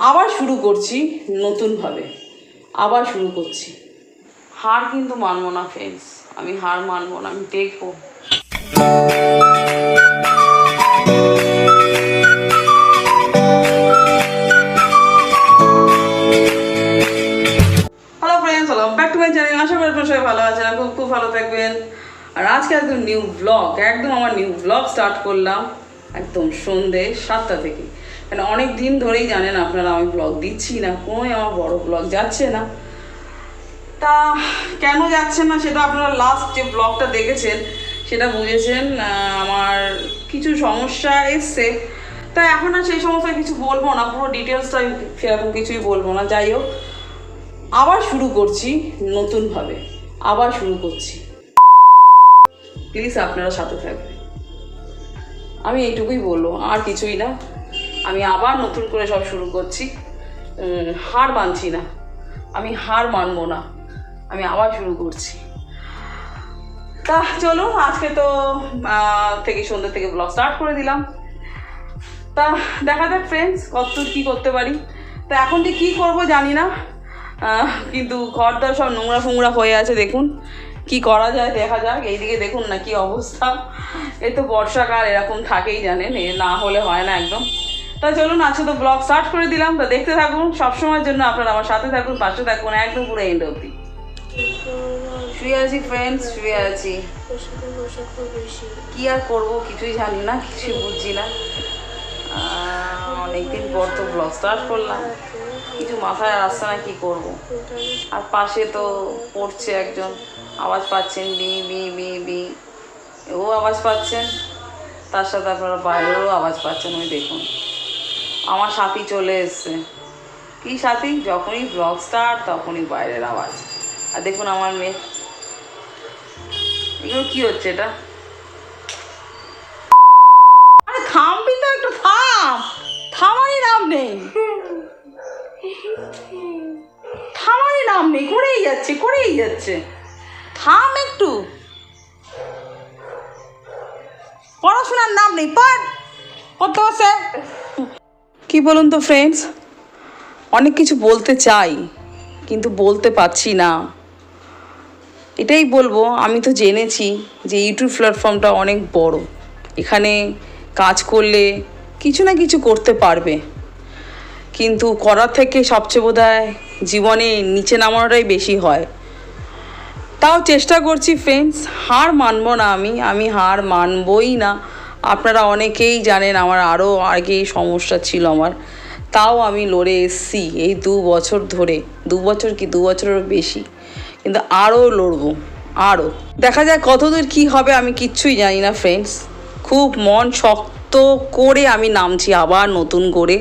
আবার শুরু করছি নতুনভাবে। আবার শুরু করছি। হার কিন্তু মানবো না ফ্রেন্ডস আমি হার মানবো না, আমি দেখব। সবাই ভালো আছেন খুব খুব ভালো থাকবেন। আর আজকে একদম নিউ ব্লগ একদম আমার নিউ ব্লগ স্টার্ট করলাম। একদম সন্ধে সাতটা থেকে। কেন অনেক দিন ধরেই জানেন আপনারা, আমি ব্লগ দিচ্ছি না, কোনোই আমার বড় ব্লগ যাচ্ছে না। তা কেন যাচ্ছে না সেটা আপনারা লাস্ট যে ব্লগটা দেখেছেন, সেটা বুঝেছেন আমার কিছু সমস্যা এসছে। তা এখন আর সেই সমস্যা কিছু বলব না, পুরো ডিটেলসটা আমি সেরকম কিছুই বলব না। যাই হোক, আবার শুরু করছি নতুনভাবে, আবার শুরু করছি। প্লিজ আপনারা সাথে থাকবেন। আমি এইটুকুই বলব, আর কিছুই না। আমি আবার নতুন করে সব শুরু করছি। হার মানছি না। আমি হার মানবো না। আমি আবার শুরু করছি। তা চলুন আজকে তো থেকে সন্ধ্যে থেকে ব্লগ স্টার্ট করে দিলাম। তা দেখা যাক ফ্রেন্ডস কতদূর কী করতে পারি। তা এখন যে কী করব জানি না। কিন্তু ঘর সব নোংরা ফোংরা হয়ে আছে, দেখুন। কি করা যায়, দেখা যাক। এইদিকে দেখুন না কি অবস্থা। এ তো বর্ষাকাল, এরকম থাকেই জানেন। এ না হলে হয় না একদম। তা চলুন, আজকে তো ব্লগ স্টার্ট করে দিলাম। তা দেখতে থাকুন, সবসময়ের জন্য আপনারা আমার সাথে থাকুন, পাশে থাকুন, একদম পুরো এন্ড অবধি। শুয়ে আছি ফ্রেন্ডস শুয়ে আছি। কি আর করব, কিছুই জানি না বুঝছি না। পর তো ব্লগ স্টার্ট করলাম। কিছু মাথায় আসছে না, কি করব। আর পাশে তো পড়ছে একজন, আওয়াজ পাচ্ছেন, বি বি বি বি। ও আওয়াজ পাচ্ছেন, তার সাথে আপনারা বাইরেরও আওয়াজ পাচ্ছেন, ওই দেখুন। আমার সাথী চলে এসছে। কি সাথী? যখনই ব্লগ স্টার্ট তখনই বাইরের আওয়াজ। আর দেখুন আমার মেয়ে। এগুলো কি হচ্ছে এটা? আরে থামবি তো একটু থাম। থামারই নাম নেই। থামারই নাম নেই। করেই যাচ্ছে করেই যাচ্ছে। থাম একটু। পড়াশোনার নাম নেই পার কত বসে কি বলুন তো ফ্রেন্ডস অনেক কিছু বলতে চাই, কিন্তু বলতে পারছি না। এটাই বলব, আমি তো জেনেছি যে ইউটিউব প্ল্যাটফর্মটা অনেক বড়। এখানে কাজ করলে কিছু না কিছু করতে পারবে। কিন্তু করার থেকে সবচেয়ে বোধ জীবনে নিচে নামানোটাই বেশি হয়। তাও চেষ্টা করছি ফ্রেন্ডস হার মানবো না আমি আমি হার মানবই না। আপনারা অনেকেই জানেন আমার আরও আগে সমস্যা ছিল আমার। তাও আমি লড়ে এসছি এই দু বছর ধরে। দু বছর কি? দু বছরেরও বেশি। কিন্তু আরও লড়বো, আরও। দেখা যায় কতদূর কী হবে, আমি কিচ্ছুই জানি না ফ্রেন্ডস খুব মন শক্ত করে আমি নামছি আবার নতুন করে।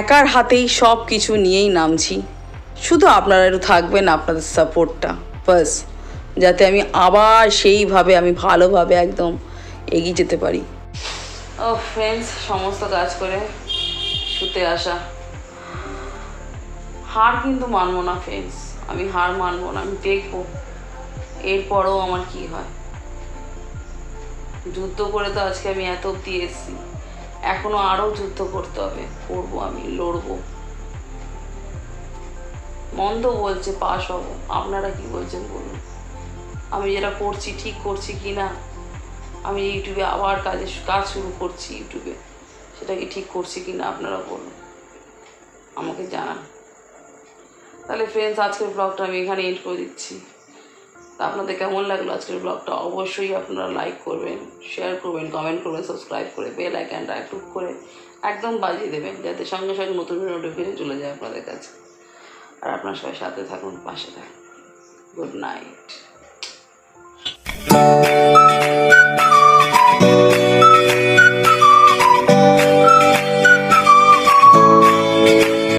একার হাতেই সব কিছু নিয়েই নামছি। শুধু আপনারা একটু থাকবেন আপনাদের সাপোর্টটা বাস যাতে আমি আবার সেইভাবে, আমি ভালোভাবে একদম এগিয়ে যেতে পারি। ও ফ্রেন্ডস সমস্ত কাজ করে শুতে আসা। হার কিন্তু মানবো না ফ্রেন্ডস আমি হার মানবো না, আমি দেখব। এরপরও আমার কি হয়। যুদ্ধ করে তো আজকে আমি এত অব্দি এসেছি। এখনও আরও যুদ্ধ করতে হবে, করব আমি, লড়বো। মন্দ বলছে পাশ হব। আপনারা কি বলছেন বলুন? আমি যেটা করছি, ঠিক করছি কি না আমি ইউটিউবে আবার কাজে কাজ শুরু করছি ইউটিউবে। সেটা কি ঠিক করছি কি না আপনারা বলুন। আমাকে জানান। তাহলে ফ্রেন্ডস আজকের ব্লগটা আমি এখানে এন্ড করে দিচ্ছি। তা আপনাদের কেমন লাগল আজকের ব্লগটা অবশ্যই আপনারা লাইক করবেন শেয়ার করবেন কমেন্ট করবেন সাবস্ক্রাইব করে বেল আইকনটা টুক করে একদম বাজিয়ে দেবেন, যাতে সঙ্গে সঙ্গে নতুন নোটিফিকেশন চলে যায় আপনাদের কাছে। আর আপনার সবাই সাথে থাকুন, পাশে থাকুন। Good night